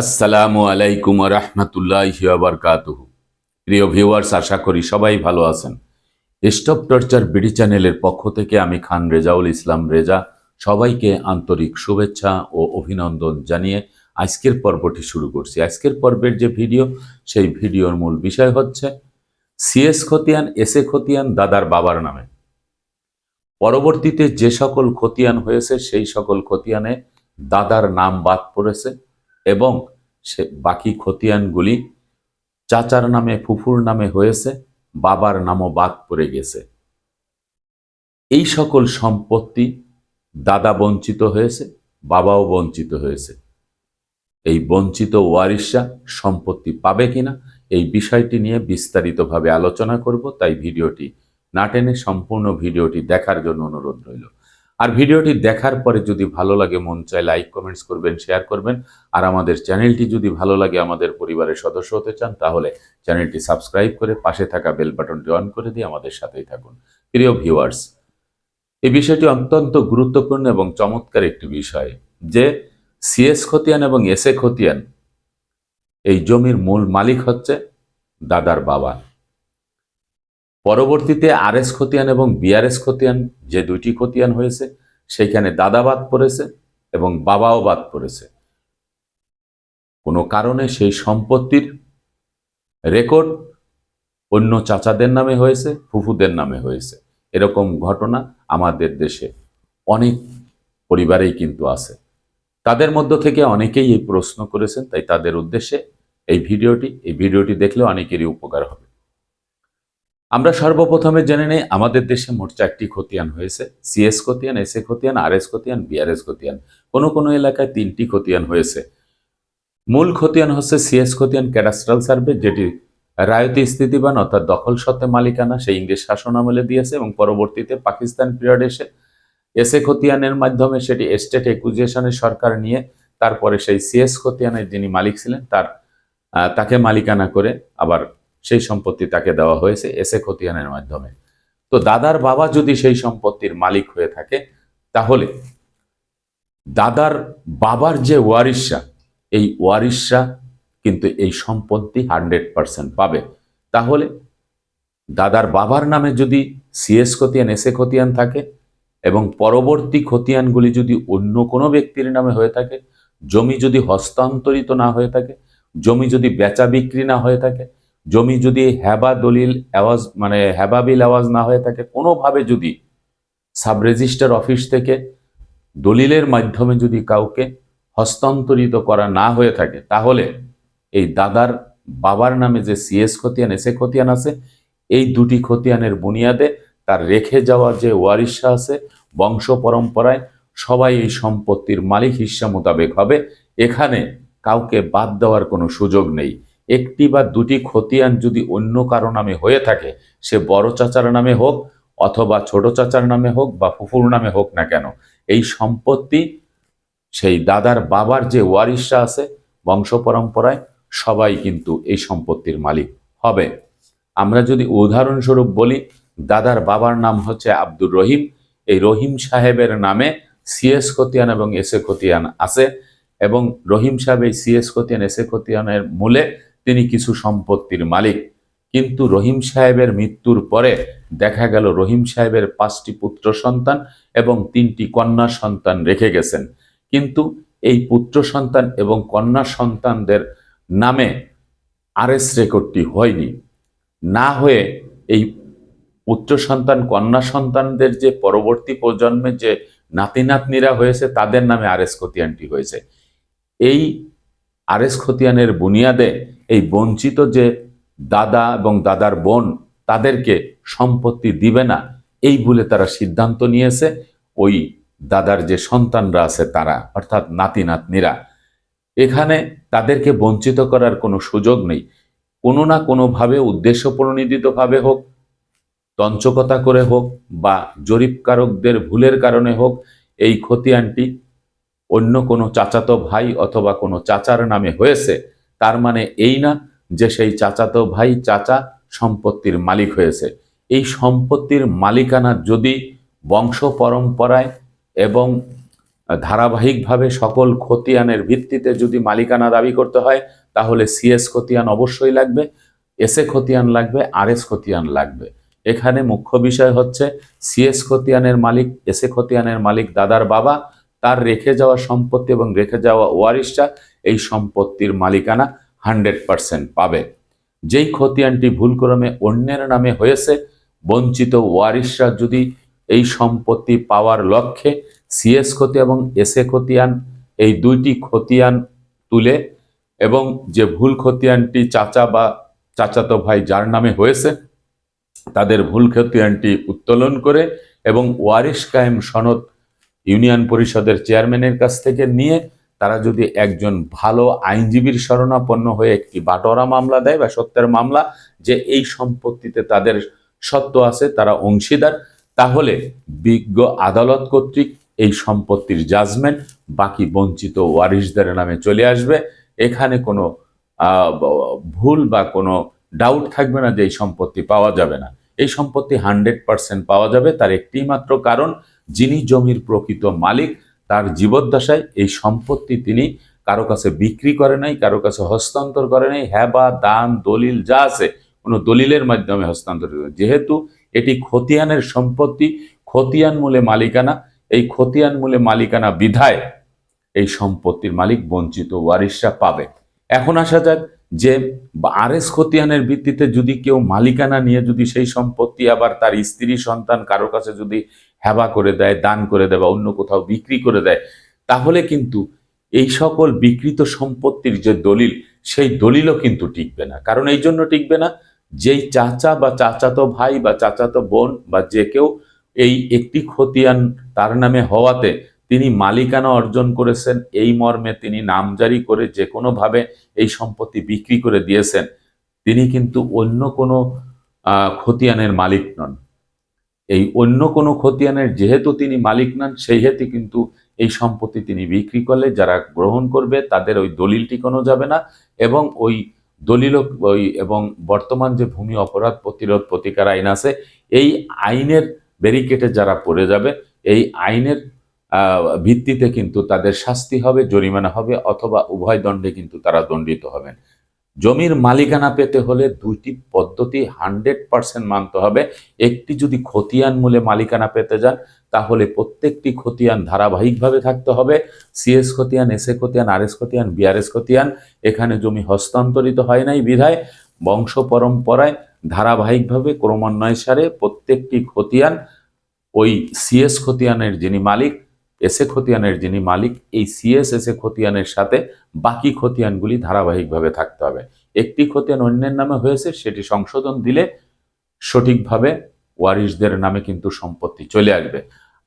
আসসালামু আলাইকুম রহমতুল্লাহ বারকাতুহ। প্রিয় ভিউয়ার্স, আশা করি সবাই ভালো আছেন। স্টপ টর্চার বিডি চ্যানেলের পক্ষ থেকে আমি খান রেজাউল ইসলাম রেজা সবাইকে আন্তরিক শুভেচ্ছা ও অভিনন্দন জানিয়ে আজকের পর্বটি শুরু করছি। আজকের পর্বের যে ভিডিও, সেই ভিডিওর মূল বিষয় হচ্ছে সিএস খতিয়ান, এস এ খতিয়ান দাদার বাবার নামে। পরবর্তীতে যে সকল খতিয়ান হয়েছে, সেই সকল খতিয়ানে দাদার নাম বাদ পড়েছে। এবং সে বাকি খতিয়ানগুলি চাচার নামে, ফুফুর নামে হয়েছে, বাবার নামও বাদ পড়ে গেছে। এই সকল সম্পত্তি দাদা বঞ্চিত হয়েছে, বাবাও বঞ্চিত হয়েছে। এই বঞ্চিত ওয়ারিশা সম্পত্তি পাবে কিনা, এই বিষয়টি নিয়ে বিস্তারিতভাবে আলোচনা করব, তাই ভিডিওটি না টেনে সম্পূর্ণ ভিডিওটি দেখার জন্য অনুরোধ রইল। আর ভিডিওটি দেখার পরে যদি ভালো লাগে, মন চায় লাইক কমেন্টস করবেন শেয়ার করবেন। আর আমাদের চ্যানেলটি যদি ভালো লাগে, আমাদের পরিবারের সদস্য হতে চান, তাহলে চ্যানেলটি সাবস্ক্রাইব করে পাশে থাকা বেল বাটনটি অন করে দিয়ে আমাদের সাথেই থাকুন। প্রিয় ভিউয়ার্স এই বিষয়টি অত্যন্ত গুরুত্বপূর্ণ এবং চমৎকার একটি বিষয় যে সিএস খতিয়ান এবং এস এ খতিয়ান, এই জমির মূল মালিক হচ্ছে দাদার বাবা। পরবর্তীতে আর এস খতিয়ান এবং বিআরএস খতিয়ান যে দুইটি খতিয়ান হয়েছে সেখানে দাদা বাদ পড়েছে এবং বাবাও বাদ পড়েছে। কোনো কারণে সেই সম্পত্তির রেকর্ড অন্য চাচাদের নামে হয়েছে, ফুফুদের নামে হয়েছে। এরকম ঘটনা আমাদের দেশে অনেক পরিবারেই কিন্তু আছে। তাদের মধ্য থেকে অনেকেই এই প্রশ্ন করেছেন, তাই তাদের উদ্দেশ্যে এই ভিডিওটি এই ভিডিওটি দেখলে অনেকেরই উপকার হবে। আমরা সর্বপ্রথমে জেনে নেই, আমাদের দেশে মোট চারটি খতিয়ান হয়েছে সিএস খতিয়ান এস এ খতিয়ান আর এস খতিয়ান বিআরএস খতিয়ান। কোনো কোনো এলাকায় তিনটি খতিয়ান হয়েছে। মূল খতিয়ান হচ্ছে সিএস খতিয়ান ক্যাডাস্ট্রাল সার্ভে, যেটি রায়তি স্থিতিবান অর্থাৎ দখল সত্ত্বে মালিকানা সেই ইংরেজ শাসন আমলে দিয়েছে এবং পরবর্তীতে পাকিস্তান পিরিয়ড এসে এসএ খতিয়ানের মাধ্যমে সেটি এস্টেট একুজিশনের সরকার নিয়ে, তারপরে সেই সিএস খতিয়ানের যিনি মালিক ছিলেন, তার তাকে মালিকানা করে আবার সেই সম্পত্তি তাকে দেওয়া হয়েছে, এসে খতিয়ানের মাধ্যমে। তো দাদার বাবা যদি সেই সম্পত্তির মালিক হয়ে থাকে, তাহলে দাদার বাবার যে ওয়ারিশা এই ওয়ারিশা কিন্তু এই সম্পত্তি হান্ড্রেড পার্সেন্ট পাবে। তাহলে দাদার বাবার নামে যদি সিএস খতিয়ান, এসে খতিয়ান থাকে এবং পরবর্তী খতিয়ানগুলি যদি অন্য কোনো ব্যক্তির নামে হয়ে থাকে, জমি যদি হস্তান্তরিত না হয়ে থাকে, জমি যদি বেচা বিক্রি না হয়ে থাকে জমি যদি হ্যাবা দলিল আওয়াজ মানে হ্যাবাবিল আওয়াজ না হয়ে থাকে, কোনোভাবে যদি সাব রেজিস্টার অফিস থেকে দলিলের মাধ্যমে যদি কাউকে হস্তান্তরিত করা না হয়ে থাকে, তাহলে এই দাদার বাবার নামে যে সিএস খতিয়ান এসে খতিয়ান আছে, এই দুটি খতিয়ানের বুনিয়াদে তার রেখে যাওয়া যে ওয়ারিশা আছে, বংশ পরম্পরায় সবাই এই সম্পত্তির মালিক হিস্সা মোতাবেক হবে, এখানে কাউকে বাদ দেওয়ার কোনো সুযোগ নেই। একটি বা দুটি খতিয়ান যদি অন্য কারও নামে হয়ে থাকে, সে বড় চাচার নামে হোক অথবা ছোট চাচার নামে হোক বা ফুফুর নামে হোক না কেন, এই সম্পত্তি সেই দাদার বাবার যে ওয়ারিশা আছে, বংশ পরম্পরায়, সবাই কিন্তু এই সম্পত্তির মালিক হবে। আমরা যদি উদাহরণস্বরূপ বলি, দাদার বাবার নাম হচ্ছে আব্দুর রহিম, এই রহিম সাহেবের নামে সিএস খতিয়ান এবং এসএ খতিয়ান আছে এবং রহিম সাহেব এই সিএস খতিয়ান এসএ খতিয়ানের মূলে তিনি কিছু সম্পত্তির মালিক। কিন্তু রহিম সাহেবের মৃত্যুর পরে দেখা গেল রহিম সাহেবের পাঁচটি পুত্র সন্তান এবং তিনটি কন্যা সন্তান রেখে গেছেন। কিন্তু এই পুত্র সন্তান এবং কন্যা সন্তানদের নামে আরএস রেকর্ডটি হয়নি। না হয়ে এই পুত্র সন্তান, কন্যা সন্তানদের যে পরবর্তী প্রজন্মে যে নাতি নাতনিরা হয়েছে, তাদের নামে আরএস খতিয়ানটি হয়েছে। এই আরএস খতিয়ানের বুনিয়াদে এই বঞ্চিত যে দাদা এবং দাদার বোন তাদেরকে সম্পত্তি দিবে না, এই বলে তারা সিদ্ধান্ত নিয়েছে। ওই দাদার যে সন্তানরা আছে তারা, অর্থাৎ নাতি নাতনিরা, এখানে তাদেরকে বঞ্চিত করার কোনো সুযোগ নেই। কোনো না কোনোভাবে উদ্দেশ্য প্রণোদিতভাবে হোক, তঞ্চকতা করে হোক বা জরিপকারকদের ভুলের কারণে হোক, এই খতিয়ানটি অন্য কোনো চাচাতো ভাই অথবা কোনো চাচার নামে হয়েছে। তার মানে এই না যে সেই চাচাতো ভাই চাচা সম্পত্তির মালিক হয়েছে। এই সম্পত্তির মালিকানা যদি বংশ পরম্পরায় এবং ধারাবাহিকভাবে সকল খতিয়ানের ভিত্তিতে যদি মালিকানা দাবি করতে হয়, তাহলে সিএস খতিয়ান অবশ্যই লাগবে এসএ খতিয়ান লাগবে, আর এস খতিয়ান লাগবে। এখানে মুখ্য বিষয় হচ্ছে সিএস খতিয়ানের মালিক এসএ খতিয়ানের মালিক দাদার বাবা তার রেখে যাওয়া সম্পত্তি এবং রেখে যাওয়া ওয়ারিশটা এই সম্পত্তির মালিকানা হান্ড্রেড পারসেন্ট পাবে। যেই খতিয়ানটি ভুলক্রমে অন্যের নামে হয়েছে, বঞ্চিত ওয়ারিশরা যদি এই সম্পত্তি পাওয়ার লক্ষ্যে সিএস খতিয়ান এবং এসএ খতিয়ান এই দুইটি খতিয়ান তুলে এবং যে ভুল খতিয়ানটি চাচা বা চাচাতো ভাই যার নামে হয়েছে, তাদের ভুল খতিয়ানটি উত্তোলন করে এবং ওয়ারিশ কায়েম সনদ ইউনিয়ন পরিষদের চেয়ারম্যানের কাছ থেকে নিয়ে তারা যদি একজন ভালো আইনজীবীর শরণাপন্ন হয়ে একটি বাটোয়ারা মামলা দেয় বা সত্যের মামলা, যে এই সম্পত্তিতে তাদের সত্য আছে, তারা অংশীদার, তাহলে বিজ্ঞ আদালত কর্তৃক এই সম্পত্তির জাজমেন্ট বাকি বঞ্চিত ওয়ারিশদের নামে চলে আসবে। এখানে কোনো ভুল বা কোনো ডাউট থাকবে না যে এই সম্পত্তি পাওয়া যাবে না। এই সম্পত্তি হান্ড্রেড পার্সেন্ট পাওয়া যাবে, তার একটি মাত্র কারণ যিনি জমির প্রকৃত মালিক, তার জীবদ্দশায় এই সম্পত্তি তিনি কারও কাছে বিক্রি করে নাই, কারও কাছে হস্তান্তর করে নাই। হ্যাঁ বা দান, দলিল যা আছে, কোনো দলিলের মাধ্যমে হস্তান্তর যেহেতু এটি খতিয়ানের সম্পত্তি, খতিয়ান মূলে মালিকানা, এই খতিয়ান মূলে মালিকানা বিধায় এই সম্পত্তির মালিক বঞ্চিত ওয়ারিশরা পাবে। এখন আসা যাক যে আরএস খতিয়ানের ভিত্তিতে যদি কেউ মালিকানা নিয়ে যদি সেই সম্পত্তি আবার তার স্ত্রী, সন্তান কারও কাছে যদি হেবা করে দেয়, দান করে দেয় বা অন্য কোথাও বিক্রি করে দেয়, তাহলে কিন্তু এই সকল বিকৃত সম্পত্তির যে দলিল, সেই দলিলও কিন্তু টিকবে না। কারণ এই জন্য টিকবে না যেই চাচা বা চাচাতো ভাই বা চাচাতো বোন বা যে কেউ এই একটি খতিয়ান তার নামে হওয়াতে তিনি মালিকানা অর্জন করেছেন, এই মর্মে তিনি নামজারি করে যে কোনোভাবে এই সম্পত্তি বিক্রি করে দিয়েছেন, তিনি কিন্তু অন্য কোনো খতিয়ানের মালিক নন। এই অন্য কোনো খতিয়ানের যেহেতু তিনি মালিক নন সেই হেতু কিন্তু এই সম্পত্তি তিনি বিক্রি করলে, যারা গ্রহণ করবে তাদের ওই দলিল টিকানো যাবে না এবং ওই দলিল ওই এবং বর্তমান যে ভূমি অপরাধ প্রতিরোধ প্রতিকার আইন আছে, এই আইনের ব্যারিকেটে যারা পড়ে যাবে, এই আইনের ভিত্তিতে কিন্তু তাদের শাস্তি হবে, জরিমানা হবে অথবা উভয় দণ্ডে কিন্তু তারা দণ্ডিত হবেন। জমির মালিকানা পেতে হলে দুইটি পদ্ধতি হান্ড্রেড পার্সেন্ট মানতে হবে। একটি যদি খতিয়ান মূলে মালিকানা পেতে যান, তাহলে প্রত্যেকটি খতিয়ান ধারাবাহিকভাবে থাকতে হবে। সিএস খতিয়ান, এস এ খতিয়ান, আর এস খতিয়ান বিআরএস খতিয়ান, এখানে জমি হস্তান্তরিত হয় নাই বিধায়। বংশ পরম্পরায় ধারাবাহিকভাবে ক্রমান্বয় সারে প্রত্যেকটি খতিয়ান ওই সিএস খতিয়ানের যিনি মালিক এস খতিয়ানের যিনি মালিক, এই সিএস এস খতিয়ানের সাথে বাকি খতিয়ানগুলি ধারাবাহিকভাবে থাকতে হবে। একটি খতিয়ান অন্যের নামে হয়েছে, সেটি সংশোধন দিলে সঠিকভাবে ওয়ারিশদের নামে কিন্তু সম্পত্তি চলে আসবে।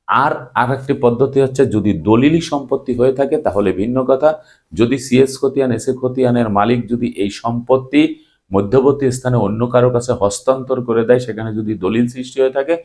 আর আর একটি পদ্ধতি হচ্ছে, যদি দলিলি সম্পত্তি হয়ে থাকে, তাহলে ভিন্ন কথা। যদি সিএস খতিয়ান, এস খতিয়ানের মালিক যদি এই সম্পত্তি মধ্যবর্তী স্থানে অন্য কারও কাছে হস্তান্তর করে দেয়, সেখানে যদি দলিল সৃষ্টি হয়ে থাকে,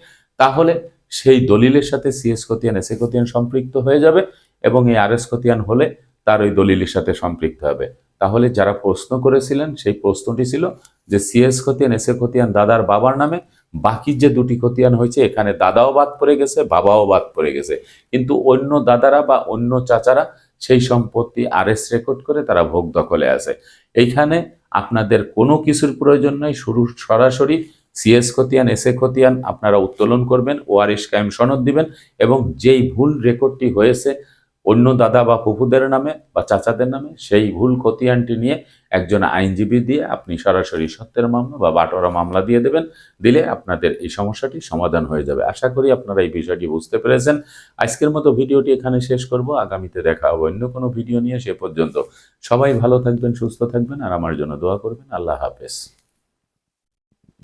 তাহলে সেই দলিলের সাথে সিএস খতিয়ান এস এ খতিয়ান সম্পৃক্ত হয়ে যাবে এবং এই আর এস খতিয়ান হলে তার ওই দলিলের সাথে সম্পৃক্ত হবে। তাহলে যারা প্রশ্ন করেছিলেন, সেই প্রশ্নটি ছিল যে সিএস খতিয়ান এস এ খতিয়ান দাদার বাবার নামে বাকি যে দুটি খতিয়ান হয়েছে, এখানে দাদাও বাদ পড়ে গেছে, বাবাও বাদ পড়ে গেছে। কিন্তু অন্য দাদারা বা অন্য চাচারা সেই সম্পত্তি আরএস রেকর্ড করে তারা ভোগ দখলে আসে এইখানে আপনাদের কোনো কিছুর প্রয়োজন নেই, শুরু সরাসরি সিএস খতিয়ান এস এ খতিয়ান আপনারা উত্তোলন করবেন ওআরএস কায়েম সনদ দিবেন এবং যেই ভুল রেকর্ডটি হয়েছে অন্য দাদা বা ফুফুদের নামে বা চাচাদের নামে সেই ভুল খতিয়ানটি নিয়ে একজন আইনজীবী দিয়ে আপনি সরাসরি সত্যের মামলা বা বাটোয়ারা মামলা দিয়ে দেবেন, দিলে আপনাদের এই সমস্যাটি সমাধান হয়ে যাবে। আশা করি আপনারা এই বিষয়টি বুঝতে পেরেছেন। আজকের মতো ভিডিওটি এখানে শেষ করব। আগামীতে দেখা হবে অন্য কোনো ভিডিও নিয়ে। সে পর্যন্ত সবাই ভালো থাকবেন, সুস্থ থাকবেন, আর আমার জন্য দোয়া করবেন। আল্লাহ হাফেজ।